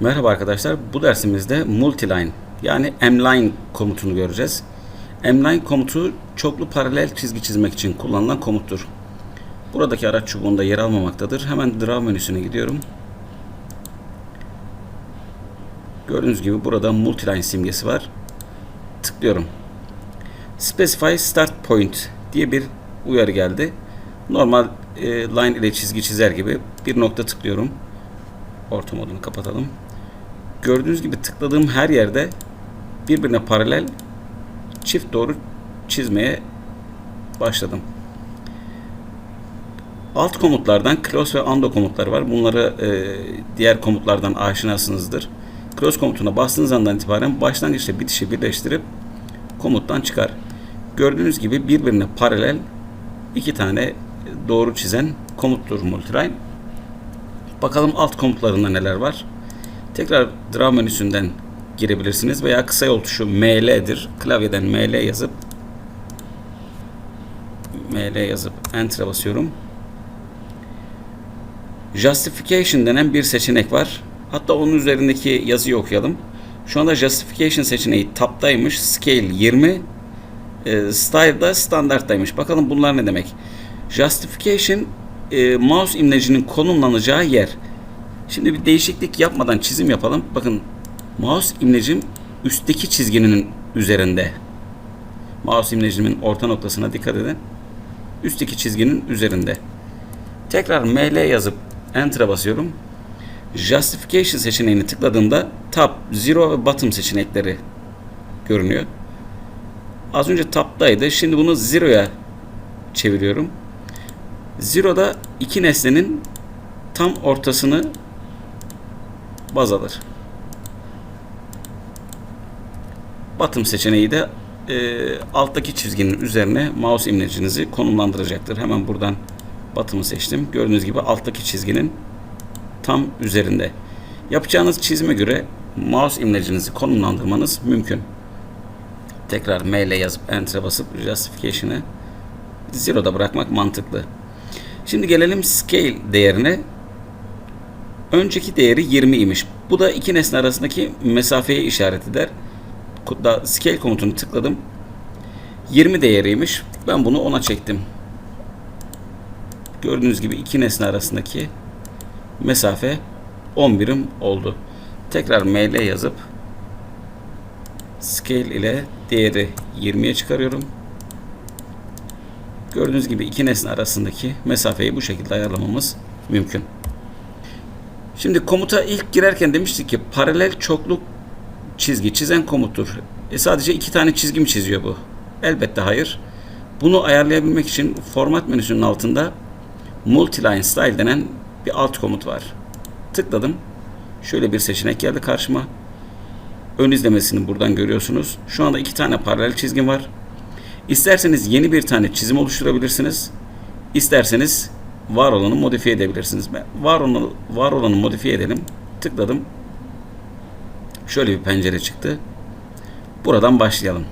Merhaba arkadaşlar. Bu dersimizde multiline yani mline komutunu göreceğiz. Mline komutu çoklu paralel çizgi çizmek için kullanılan komuttur. Buradaki araç çubuğunda yer almamaktadır. Hemen draw menüsüne gidiyorum. Gördüğünüz gibi burada multiline simgesi var. Tıklıyorum. Specify start point diye bir uyarı geldi. Normal e, line ile çizgi çizer gibi bir nokta tıklıyorum. Orta modunu kapatalım. Gördüğünüz gibi tıkladığım her yerde birbirine paralel çift doğru çizmeye başladım. Alt komutlardan close ve undo komutları var. Bunları e, diğer komutlardan aşinasınızdır. Close komutuna bastığınız andan itibaren başlangıçla bitişi birleştirip komuttan çıkar. Gördüğünüz gibi birbirine paralel iki tane doğru çizen komuttur multiline. Bakalım alt komutlarında neler var. Tekrar draw menüsünden girebilirsiniz veya kısa yol tuşu ML'dir. Klavyeden ML yazıp ML yazıp Enter'a basıyorum. Justification denen bir seçenek var. Hatta onun üzerindeki yazıyı okuyalım. Şu anda Justification seçeneği taptaymış. Scale 20. E, Style'da standarttaymış. Bakalım bunlar ne demek? Justification e, mouse imlecinin konumlanacağı yer. Şimdi bir değişiklik yapmadan çizim yapalım. Bakın mouse imlecim üstteki çizginin üzerinde. Mouse imlecimin orta noktasına dikkat edin. Üstteki çizginin üzerinde. Tekrar ML yazıp Enter'a basıyorum. Justification seçeneğini tıkladığımda Top, Zero ve Bottom seçenekleri görünüyor. Az önce Top'taydı. Şimdi bunu Zero'ya çeviriyorum. Zero'da iki nesnenin tam ortasını baz alır. Bottom seçeneği de e, alttaki çizginin üzerine mouse imlecinizi konumlandıracaktır. Hemen buradan bottom'ı seçtim. Gördüğünüz gibi alttaki çizginin tam üzerinde. Yapacağınız çizime göre mouse imlecinizi konumlandırmanız mümkün. Tekrar M ile yazıp Enter'a basıp Justification'ı Zero'da bırakmak mantıklı. Şimdi gelelim scale değerine. Önceki değeri 20 imiş. Bu da iki nesne arasındaki mesafeye işaret eder. Da scale komutunu tıkladım. 20 değeriymiş. Ben bunu 10'a çektim. Gördüğünüz gibi iki nesne arasındaki mesafe 10 birim oldu. Tekrar ML yazıp scale ile değeri 20'ye çıkarıyorum. Gördüğünüz gibi iki nesne arasındaki mesafeyi bu şekilde ayarlamamız mümkün. Şimdi komuta ilk girerken demiştik ki paralel çokluk çizgi çizen komuttur. E sadece iki tane çizgi mi çiziyor bu? Elbette hayır. Bunu ayarlayabilmek için format menüsünün altında multiline style denen bir alt komut var. Tıkladım. Şöyle bir seçenek geldi karşıma. Ön izlemesini buradan görüyorsunuz. Şu anda iki tane paralel çizgim var. İsterseniz yeni bir tane çizim oluşturabilirsiniz. İsterseniz var olanı modifiye edebilirsiniz. Ben var olanı, var olanı modifiye edelim. Tıkladım. Şöyle bir pencere çıktı. Buradan başlayalım.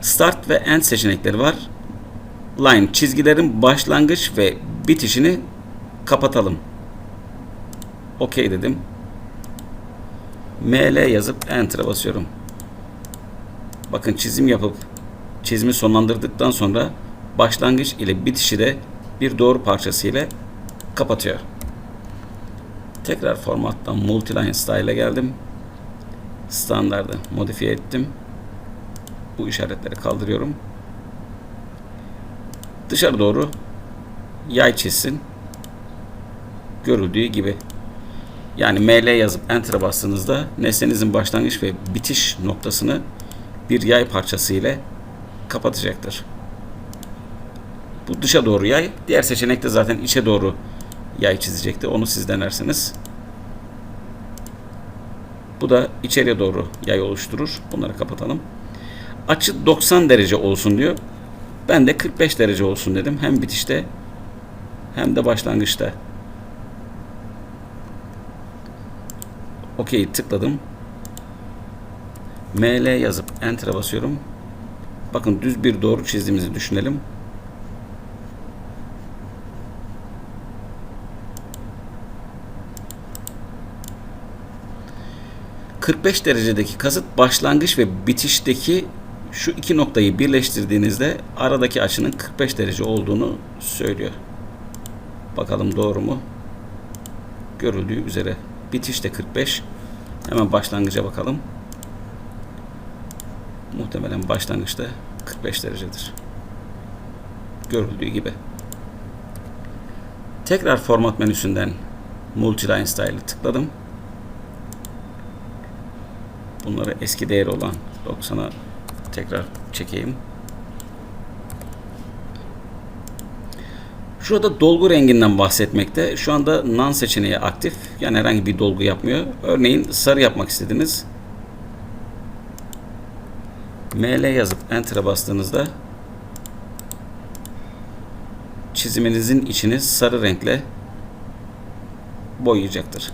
Start ve End seçenekleri var. Line çizgilerin başlangıç ve bitişini kapatalım. OK dedim. ML yazıp Enter'a basıyorum. Bakın çizim yapıp çizimi sonlandırdıktan sonra başlangıç ile bitişi de bir doğru parçası ile kapatıyor. Tekrar formattan multiline style'e geldim. Standardı modifiye ettim. Bu işaretleri kaldırıyorum. Dışarı doğru yay çizsin. Görüldüğü gibi. Yani ML yazıp Enter'a bastığınızda nesnenizin başlangıç ve bitiş noktasını bir yay parçası ile kapatacaktır. Bu dışa doğru yay. Diğer seçenekte zaten içe doğru yay çizecekti. Onu siz denersiniz. Bu da içeriye doğru yay oluşturur. Bunları kapatalım. Açı 90 derece olsun diyor. Ben de 45 derece olsun dedim. Hem bitişte hem de başlangıçta. OK tıkladım. ML yazıp Enter'a basıyorum. Bakın düz bir doğru çizdiğimizi düşünelim. 45 derecedeki kasıt başlangıç ve bitişteki şu iki noktayı birleştirdiğinizde aradaki açının 45 derece olduğunu söylüyor. Bakalım doğru mu? Görüldüğü üzere. Bitişte 45. Hemen başlangıca bakalım. Muhtemelen başlangıçta 45 derecedir. Görüldüğü gibi. Tekrar format menüsünden Multiline Style'ı tıkladım. Bunları eski değeri olan 90'a tekrar çekeyim. Şurada dolgu renginden bahsetmekte. Şu anda non seçeneği aktif. Yani herhangi bir dolgu yapmıyor. Örneğin sarı yapmak istediniz. ML yazıp Enter'a bastığınızda çiziminizin içini sarı renkle boyayacaktır.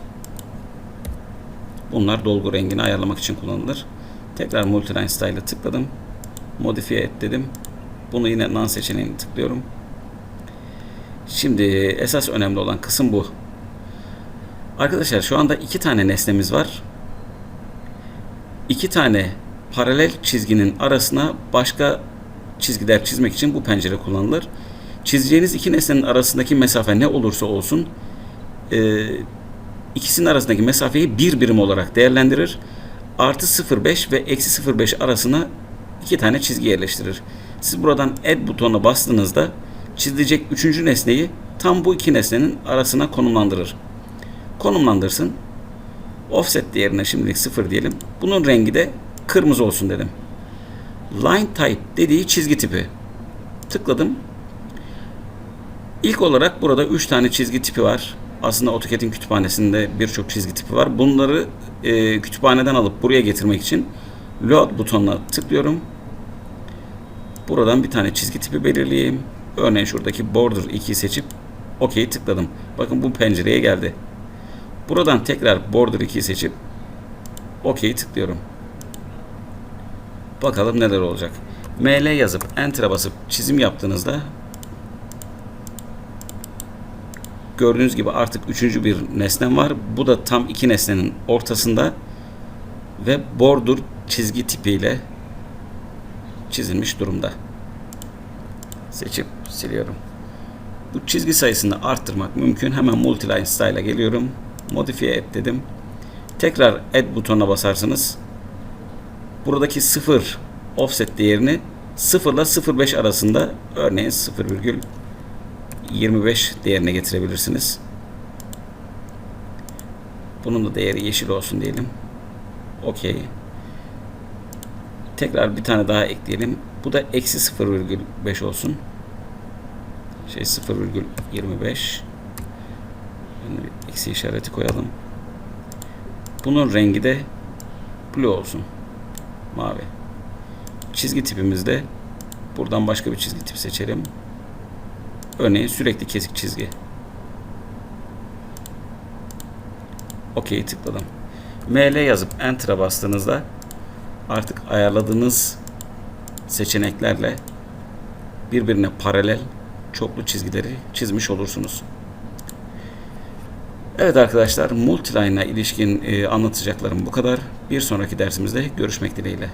Bunlar dolgu rengini ayarlamak için kullanılır. Tekrar Multiline Style'a tıkladım. Modifiye et dedim. Bunu yine non seçeneğini tıklıyorum. Şimdi esas önemli olan kısım bu. Arkadaşlar şu anda iki tane nesnemiz var. İki tane paralel çizginin arasına başka çizgiler çizmek için bu pencere kullanılır. Çizeceğiniz iki nesnenin arasındaki mesafe ne olursa olsun e, ikisinin arasındaki mesafeyi bir birim olarak değerlendirir. Artı 0,5 ve eksi 0,5 arasına iki tane çizgi yerleştirir. Siz buradan add butonuna bastığınızda çizilecek üçüncü nesneyi tam bu iki nesnenin arasına konumlandırır. Konumlandırsın. Offset değerine şimdilik 0 diyelim. Bunun rengi de kırmızı olsun dedim. Line type dediği çizgi tipi. Tıkladım. İlk olarak burada 3 tane çizgi tipi var. Aslında AutoCAD'in kütüphanesinde birçok çizgi tipi var. Bunları e, kütüphaneden alıp buraya getirmek için Load butonuna tıklıyorum. Buradan bir tane çizgi tipi belirleyeyim. Örneğin şuradaki Border 2'yi seçip OK'yi tıkladım. Bakın bu pencereye geldi. Buradan tekrar Border 2'yi seçip OK'yi tıklıyorum. Bakalım neler olacak. ML yazıp Enter'a basıp çizim yaptığınızda gördüğünüz gibi artık üçüncü bir nesnem var. Bu da tam iki nesnenin ortasında ve border çizgi tipiyle çizilmiş durumda. Seçip siliyorum. Bu çizgi sayısını arttırmak mümkün. Hemen Multiline Style'a geliyorum. Modifiye et dedim. Tekrar Add butonuna basarsınız. Buradaki 0 offset değerini 0 ile 0.5 arasında örneğin 0,25 değerine getirebilirsiniz. Bunun da değeri yeşil olsun diyelim. Okey. Tekrar bir tane daha ekleyelim. Bu da eksi 0,5 olsun. Şey 0,25 eksi işareti koyalım. Bunun rengi de blue olsun. Mavi. Çizgi tipimizde buradan başka bir çizgi tip seçelim. Örneğin sürekli kesik çizgi. OK'yi tıkladım. ML yazıp Enter'a bastığınızda artık ayarladığınız seçeneklerle birbirine paralel çoklu çizgileri çizmiş olursunuz. Evet arkadaşlar Multiline ile ilişkin e, anlatacaklarım bu kadar. Bir sonraki dersimizde görüşmek dileğiyle.